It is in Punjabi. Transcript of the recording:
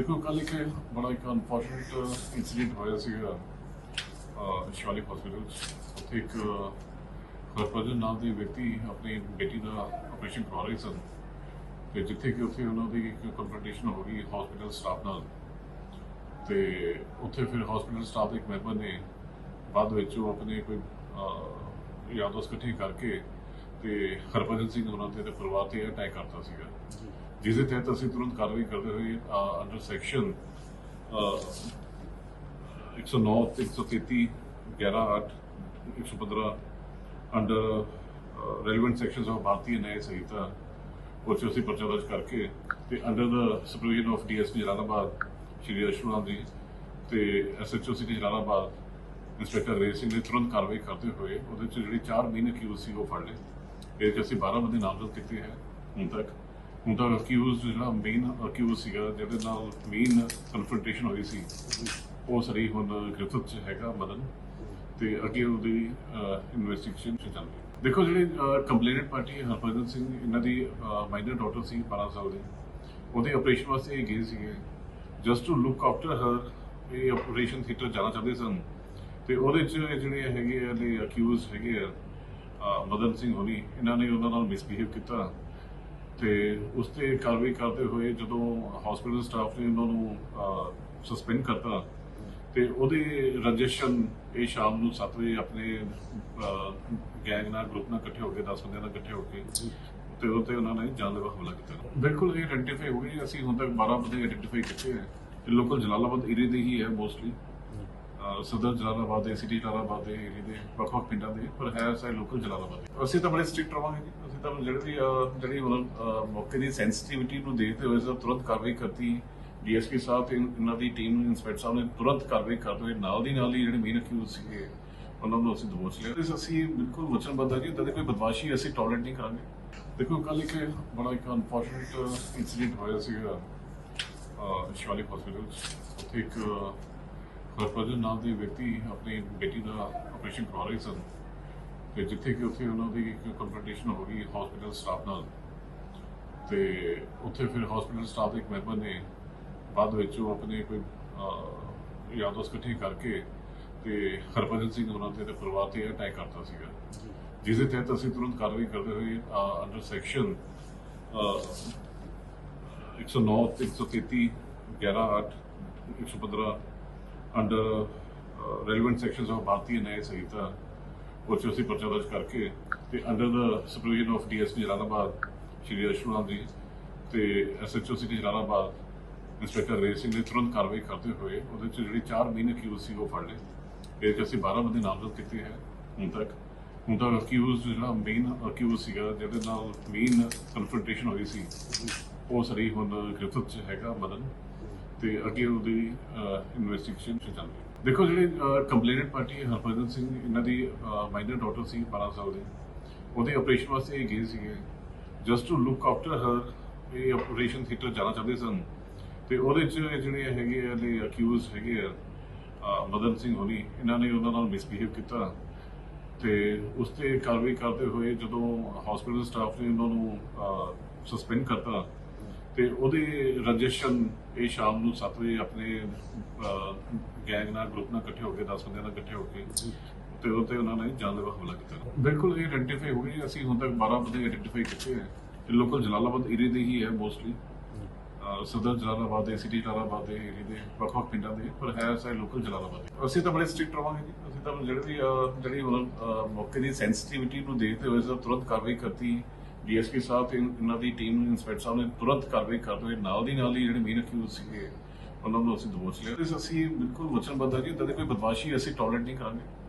ਦੇਖੋ ਕੱਲ ਇੱਕ ਬੜਾ ਇੱਕ ਅਨਫੋਰਚੂਨੇਟ ਇਨਸੀਡੈਂਟ ਹੋਇਆ ਸੀਗਾ ਅਹ ਸ਼ਿਵਾਲਿਕ ਹਸਪੀਟਲ ਉੱਥੇ ਇੱਕ ਹਰਪਜਨ ਨਾਮ ਦੇ ਵਿਅਕਤੀ ਆਪਣੀ ਬੇਟੀ ਦਾ ਆਪਰੇਸ਼ਨ ਕਰਵਾ ਰਹੇ ਸਨ। ਤੇ ਜਿੱਥੇ ਕਿ ਉੱਥੇ ਉਹਨਾਂ ਦੀ ਇੱਕ ਕੰਫਰਟੇਸ਼ਨ ਹੋ ਗਈ ਹਸਪੀਟਲ ਸਟਾਫ ਨਾਲ। ਤੇ ਉੱਥੇ ਫਿਰ ਹਸਪੀਟਲ ਸਟਾਫ ਦੇ ਇੱਕ ਮੈਂਬਰ ਨੇ ਬਾਅਦ ਵਿੱਚ ਉਹ ਆਪਣੇ ਕੋਈ ਅਹ, ਯਾਰ ਦੋਸਤ ਇਕੱਠੇ ਕਰਕੇ ਤੇ ਹਰਭਜਨ ਸਿੰਘ ਉਹਨਾਂ ਤੇ ਪਰਿਵਾਰ ਤੇ ਅਟੈਕ ਕਰਤਾ ਸੀਗਾ। ਜਿਸ ਦੇ ਤਹਿਤ ਅਸੀਂ ਤੁਰੰਤ ਕਾਰਵਾਈ ਕਰਦੇ ਹੋਏ ਅੰਡਰ ਸੈਕਸ਼ਨ 109 ਤੇ 133 11 8 115 under relevant sections of Bharatiya Nyaya Sanhita ਉਹ 'ਚ ਅਸੀਂ ਪਰਚਾ ਦਰਜ ਕਰਕੇ ਤੇ under the supervision of DSP Jalalabad, Shri Ashwanath ji ਤੇ ਐਸਐਚਓ ਸਿਟੀ ਜਲਾਲਾਬਾਦ ਇੰਸਪੈਕਟਰ ਰੇਸ ਸਿੰਘ ਨੇ ਤੁਰੰਤ ਕਾਰਵਾਈ ਕਰਦੇ ਹੋਏ ਉਹਦੇ ਚ ਜਿਹੜੀ 4 ਮਹੀਨੇ ਅਕਿਊਜ਼ ਸੀ ਉਹ ਫੜ ਲਏ। ਇਹ ਚ ਅਸੀਂ 12 ਬੰਦੇ ਨਾਮਜ਼ਦ ਕੀਤੇ ਹੈ ਹੁਣ ਤੱਕ। ਹੁਣ ਤੱਕ ਅਕਿਊਜ਼ ਜਿਹੜਾ ਮੇਨ ਅਕਿਊਜ਼ ਸੀਗਾ ਜਿਹਦੇ ਨਾਲ ਮੇਨ ਕਨਫਰੰਟੇਸ਼ਨ ਹੋਈ ਸੀ, ਉਹ ਸਰੀ ਹੁਣ ਗ੍ਰਿਫਤ ਚ ਹੈਗਾ ਮਦਨ ਤੇ ਅੱਗੇ ਉਹਦੀ ਇਨਵੈਸਟੀਗੇਸ਼ਨ ਚੱਲ ਰਹੀ ਹੈ। ਦੇਖੋ ਜਿਹੜੀ ਕੰਪਲੇਨਟ ਪਾਰਟੀ ਹੈ ਹਰਭਜਨ ਸਿੰਘ, ਇਹਨਾਂ ਦੀ ਮਾਈਨਰ ਡਾਟਰ ਸੀ 12 ਸਾਲ ਦੀ। ਉਹਦੇ ਆਪਰੇਸ਼ਨ ਵਾਸਤੇ ਇਹ ਗਏ ਸੀਗੇ। ਜਸਟ ਟੂ ਲੁੱਕ ਆਫਟਰ ਹਰ ਇਹ ਆਪਰੇਸ਼ਨ ਥੀਏਟਰ ਜਾਣਾ ਚਾਹੁੰਦੇ ਸਨ। ਤੇ ਉਹਦੇ ਚ ਇਹ ਜਿਹੜੇ ਹੈਗੇ ਆ ਨੇ ਅਕਿਊਜ਼ ਹੈਗੇ ਆ ਮਦਨ ਸਿੰਘ ਹੋਣੀ, ਇਹਨਾਂ ਨੇ ਉਹਨਾਂ ਨਾਲ ਮਿਸਬੀਹੇਵ ਕੀਤਾ। ਤੇ ਉਸ ਤੇ ਕਾਰਵਾਈ ਕਰਦੇ ਹੋਏ ਜਦੋਂ ਹਸਪੀਟਲ ਸਟਾਫ ਨੇ ਉਹਨਾਂ ਨੂੰ ਸਸਪੈਂਡ ਕਰਤਾ ਤੇ ਉਹਦੇ ਰਜਿਸਟ੍ਰੇਸ਼ਨ ਇਹ ਸ਼ਾਮ ਨੂੰ 7 ਵਜੇ ਆਪਣੇ ਗੈਂਗ ਨਾਲ ਗਰੁੱਪ ਨਾਲ ਇਕੱਠੇ ਹੋ ਕੇ 10 ਬੰਦਿਆਂ ਨਾਲ ਇਕੱਠੇ ਹੋ ਕੇ ਤੇ ਉਹ ਤੇ ਉਹਨਾਂ ਨੇ ਜਾਨਲੇਵਾ ਹਮਲਾ ਕੀਤਾ। ਬਿਲਕੁਲ ਇਹ ਆਇਡੈਂਟੀਫਾਈ ਹੋ ਗਈ। ਅਸੀਂ ਹੁਣ ਤੱਕ 12 ਬੰਦੇ ਆਇਡੈਂਟੀਫਾਈ ਕੀਤੇ ਹੈ। ਇਹ ਲੋਕਲ ਜਲਾਲਾਬਾਦ ਏਰੀਆ ਦੇ ਹੀ ਹੈ ਮੋਸਟਲੀ ਸਦਰ ਜਲਾਲਾਬਾਦ ਦੇ ਸਿਟੀ ਜਲਾਲਾਬਾਦ ਦੇ ਏਰੀਆ ਦੇ ਵੱਖ ਵੱਖ ਪਿੰਡਾਂ ਦੇ ਪਰ ਹੈ ਸਾਰੇ ਲੋਕਲ ਜਲਾਲਾਬਾਦ ਦੇ। ਅਸੀਂ ਤਾਂ ਬੜੇ ਸਟ੍ਰਿਕਟ ਰਵਾਂਗੇ ਤਾਂ ਜਿਹੜੀ ਵੀ ਜਿਹੜੀ ਮੌਕੇ ਦੀ ਸੈਂਸਿਟੀਵਿਟੀ ਨੂੰ ਦੇਖਦੇ ਹੋਏ ਸਰ ਤੁਰੰਤ ਕਾਰਵਾਈ ਕਰਤੀ। ਡੀਐਸਪੀ ਸਾਹਿਬ ਤੇ ਇਹਨਾਂ ਦੀ ਟੀਮ ਇੰਸਪੈਕਟਰ ਸਾਹਿਬ ਨੇ ਤੁਰੰਤ ਕਾਰਵਾਈ ਕਰਦੇ ਹੋਏ ਨਾਲ ਦੀ ਨਾਲ ਹੀ ਜਿਹੜੇ ਮੇਨ ਅਕਿਊਜ਼ ਸੀਗੇ ਉਹਨਾਂ ਨੂੰ ਅਸੀਂ ਦਬੋਚ ਲਿਆ। ਤੇ ਅਸੀਂ ਬਿਲਕੁਲ ਵਚਨਬੱਧ ਹਾਂ ਜੀ ਇਦਾਂ ਦੀ ਕੋਈ ਬਦਮਾਸ਼ੀ ਅਸੀਂ ਟੋਲਰੇਟ ਨਹੀਂ ਕਰਾਂਗੇ। ਦੇਖੋ ਕੱਲ ਇੱਕ ਬੜਾ ਇੱਕ ਅਨਫੋਰਚੂਨੇਟ ਇਨਸੀਡੈਂਟ ਹੋਇਆ ਸੀਗਾ ਅਹ, ਸ਼ਿਵਾਲਿਕ ਹਸਪੀਟਲ ਉੱਥੇ ਇੱਕ ਹਰਭਜਨ ਨਾਮ ਦੇ ਵਿਅਕਤੀ ਆਪਣੀ ਬੇਟੀ ਦਾ ਆਪਰੇਸ਼ਨ ਕਰਵਾ ਰਹੇ ਸਨ। ਤੇ ਜਿੱਥੇ ਕਿ ਉੱਥੇ ਉਹਨਾਂ ਦੀ ਇੱਕ ਕੰਫਰਟੇਸ਼ਨ ਹੋ ਗਈ ਹਸਪੀਟਲ ਸਟਾਫ ਨਾਲ। ਤੇ ਉੱਥੇ ਫਿਰ ਹਸਪੀਟਲ ਸਟਾਫ ਦੇ ਇੱਕ ਮੈਂਬਰ ਨੇ ਬਾਅਦ ਵਿੱਚ ਉਹ ਆਪਣੇ ਕੋਈ ਅਹ, ਯਾਰ ਦੋਸਤ ਇਕੱਠੇ ਕਰਕੇ ਤੇ ਹਰਭਜਨ ਸਿੰਘ ਉਹਨਾਂ ਤੇ ਪਰਿਵਾਰ ਤੇ ਅਟੈਕ ਕਰਤਾ ਸੀਗਾ। ਜਿਸ ਦੇ ਤਹਿਤ ਅਸੀਂ ਤੁਰੰਤ ਕਾਰਵਾਈ ਕਰਦੇ ਹੋਏ ਅੰਡਰ ਸੈਕਸ਼ਨ 109 ਤੇ 133 11 8 115 under relevant sections of Bharatiya Nyaya Sanhita ਉੱਥੇ 'ਚ ਅਸੀਂ ਪਰਚਾ ਦਰਜ ਕਰਕੇ ਤੇ under the supervision of DSP Jalalabad, Shri Ashwanath ji ਤੇ ਐਸਐਚਓ ਸਿਟੀ ਜਲਾਲਾਬਾਦ, ਇੰਸਪੈਕਟਰ ਰੇਸ ਸਿੰਘ ਨੇ ਤੁਰੰਤ ਕਾਰਵਾਈ ਕਰਦੇ ਹੋਏ ਉਹਦੇ ਚ ਜਿਹੜੀ 4 ਮਹੀਨੇ ਅਕਿਊਜ਼ ਸੀ ਉਹ ਫੜ ਲਏ। ਇਹ ਚ ਅਸੀਂ 12 ਬੰਦੇ ਨਾਮਜ਼ਦ ਕੀਤੇ ਹੈ ਹੁਣ ਤੱਕ। ਹੁਣ ਤੱਕ ਅਕਿਊਜ਼ ਜਿਹੜਾ ਮੇਨ ਅਕਿਊਜ਼ ਸੀਗਾ, ਜਿਹਦੇ ਨਾਲ ਮੇਨ ਕਨਫਰੰਟੇਸ਼ਨ ਹੋਈ ਸੀ, ਉਹ ਸਰੀ ਹੁਣ ਗ੍ਰਿਫਤ ਚ ਹੈਗਾ ਮਦਨ। ਤੇ ਅੱਗੇ ਉਹਦੀ ਇਨਵੈਸਟੀਗੇਸ਼ਨ ਚੱਲ ਰਹੀ ਹੈ। ਦੇਖੋ ਜਿਹੜੇ ਕੰਪਲੇਨਟ ਪਾਰਟੀ ਹਰਭਜਨ ਸਿੰਘ, ਇਹਨਾਂ ਦੀ ਮਾਈਨਰ ਡਾਟਰ ਸੀ 12 ਸਾਲ ਦੀ। ਉਹਦੇ ਆਪਰੇਸ਼ਨ ਵਾਸਤੇ ਇਹ ਗਏ ਸੀਗੇ। Just to look after her ਇਹ ਆਪਰੇਸ਼ਨ ਥੀਏਟਰ ਜਾਣਾ ਚਾਹੁੰਦੇ ਸਨ। ਤੇ ਉਹਦੇ ਚ ਜਿਹੜੇ ਹੈਗੇ ਆ ਨੇ ਅਕਿਊਜ਼ ਹੈਗੇ ਆ ਮਦਨ ਸਿੰਘ ਹੋਣੀ, ਇਹਨਾਂ ਨੇ ਉਹਨਾਂ ਨਾਲ ਮਿਸਬੀਹੇਵ ਕੀਤਾ। ਤੇ ਉਸ ਤੇ ਕਾਰਵਾਈ ਕਰਦੇ ਹੋਏ ਜਦੋਂ ਹਸਪੀਟਲ ਸਟਾਫ ਨੇ ਉਹਨਾਂ ਨੂੰ ਸਸਪੈਂਡ ਕਰਤਾ ਤੇ ਉਹਦੇ ਰਜਿਸਟ੍ਰੇਸ਼ਨ ਇਹ ਸ਼ਾਮ ਨੂੰ 7 ਵਜੇ ਆਪਣੇ ਗੈਂਗ ਨਾਲ ਗਰੁੱਪ ਨਾਲ ਇਕੱਠੇ ਹੋ ਕੇ 10 ਬੰਦਿਆਂ ਨਾਲ ਇਕੱਠੇ ਹੋ ਕੇ ਤੇ ਉਹ ਤੇ ਉਹਨਾਂ ਨੇ ਜਾਨਲੇਵਾ ਹਮਲਾ ਕੀਤਾ। ਬਿਲਕੁਲ ਇਹ ਆਇਡੈਂਟੀਫਾਈ ਹੋ ਗਈ। ਅਸੀਂ ਹੁਣ ਤੱਕ 12 ਬੰਦੇ ਆਇਡੈਂਟੀਫਾਈ ਕੀਤੇ ਹੈ ਇਹ ਲੋਕਲ ਜਲਾਲਾਬਾਦ ਏਰੀਆ ਦੇ ਹੀ ਹੈ ਮੋਸਟਲੀ ਸਦਰ ਜਲਾਲਾਬਾਦ ਦੇ ਸਿਟੀ ਜਲਾਲਾਬਾਦ ਦੇ ਏਰੀਆ ਦੇ ਵੱਖ ਵੱਖ ਪਿੰਡਾਂ ਦੇ, ਪਰ ਹੈ ਸਾਰੇ ਲੋਕਲ ਜਲਾਲਾਬਾਦ ਅਸੀਂ ਤਾਂ ਬੜੇ ਸਟ੍ਰਿਕਟ ਰਵਾਂਗੇ ਜੀ। ਅਸੀਂ ਤਾਂ ਜਿਹੜੀ ਵੀ ਜਿਹੜੀ ਮਤਲਬ ਮੌਕੇ ਦੀ ਸੈਂਸਿਟੀਵਿਟੀ ਨੂੰ ਦੇਖਦੇ ਹੋਏ ਸਰ ਤੁਰੰਤ ਕਾਰਵਾਈ ਕਰਤੀ। ਡੀਐਸਪੀ ਸਾਹਿਬ ਤੇ ਇਹਨਾਂ ਦੀ ਟੀਮ ਇੰਸਪੈਕਟਰ ਸਾਹਿਬ ਨੇ ਤੁਰੰਤ ਕਾਰਵਾਈ ਕਰਦੇ ਹੋਏ ਨਾਲ ਦੀ ਨਾਲ ਹੀ ਜਿਹੜੇ ਮੇਨ ਅਕਿਊਜ਼ ਸੀਗੇ, ਉਹਨਾਂ ਨੂੰ ਅਸੀਂ ਦਬੋਚ ਲਿਆ। ਤੇ ਅਸੀਂ ਬਿਲਕੁਲ ਵਚਨਬੱਧ ਹਾਂ ਜੀ ਇਦਾਂ ਕੋਈ ਬਦਮਾਸ਼ੀ ਅਸੀਂ ਟੋਲਰੇਟ ਨਹੀਂ ਕਰਾਂਗੇ।